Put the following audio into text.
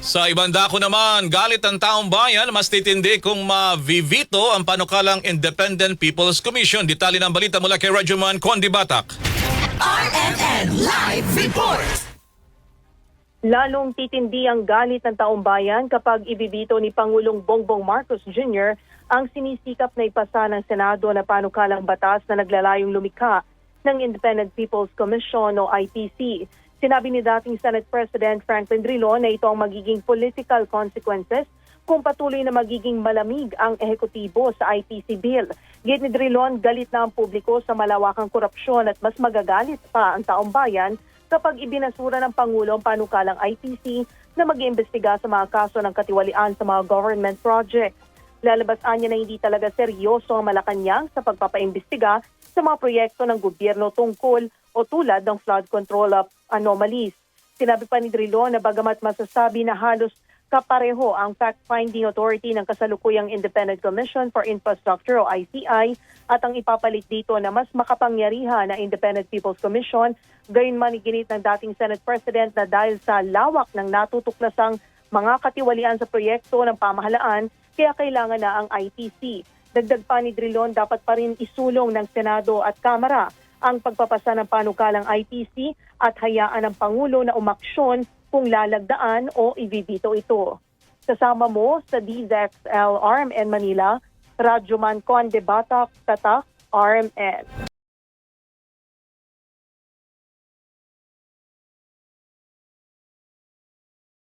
Sa ibang dako naman, galit ang taong bayan mas titindi kung ma-vivito ang panukalang Independent People's Commission. Detalye ng balita mula kay Rajuman Kondi Batak. RMN Live Report. Lalong titindi ang galit ng taong bayan kapag ibibito ni Pangulong Bongbong Marcos Jr. ang sinisikap na ipasa ng Senado na panukalang batas na naglalayong lumikha ng Independent People's Commission o IPC. Sinabi ni dating Senate President Franklin Drilon na ito ang magiging political consequences kung patuloy na magiging malamig ang ehekutibo sa IPC bill. Git ni Drilon, galit na ang publiko sa malawakang korupsyon at mas magagalit pa ang taong bayan kapag ibinasura ng Pangulo ang panukalang IPC na mag-iimbestiga sa mga kaso ng katiwalian sa mga government projects. Lalabasaan niya na hindi talaga seryoso ang Malacanang sa pagpapaimbestiga sa mga proyekto ng gobyerno tungkol o tulad ng flood control anomalies. Sinabi pa ni Drilon na bagamat masasabi na halos kapareho ang fact-finding authority ng kasalukuyang Independent Commission for Infrastructure o ICI at ang ipapalit dito na mas makapangyarihan na Independent People's Commission, gayon man iginit ng dating Senate President na dahil sa lawak ng natutuklasang mga katiwalian sa proyekto ng pamahalaan, kaya kailangan na ang ITC. Dagdag pa ni Drilon, dapat pa rin isulong ng Senado at Kamara ang pagpapasa ng panukalang ITC at hayaan ng Pangulo na umaksyon kung lalagdaan o ibibito ito. Kasama mo sa DZXL RMN Manila, Radyoman Conde Batak, Tatak, RMN.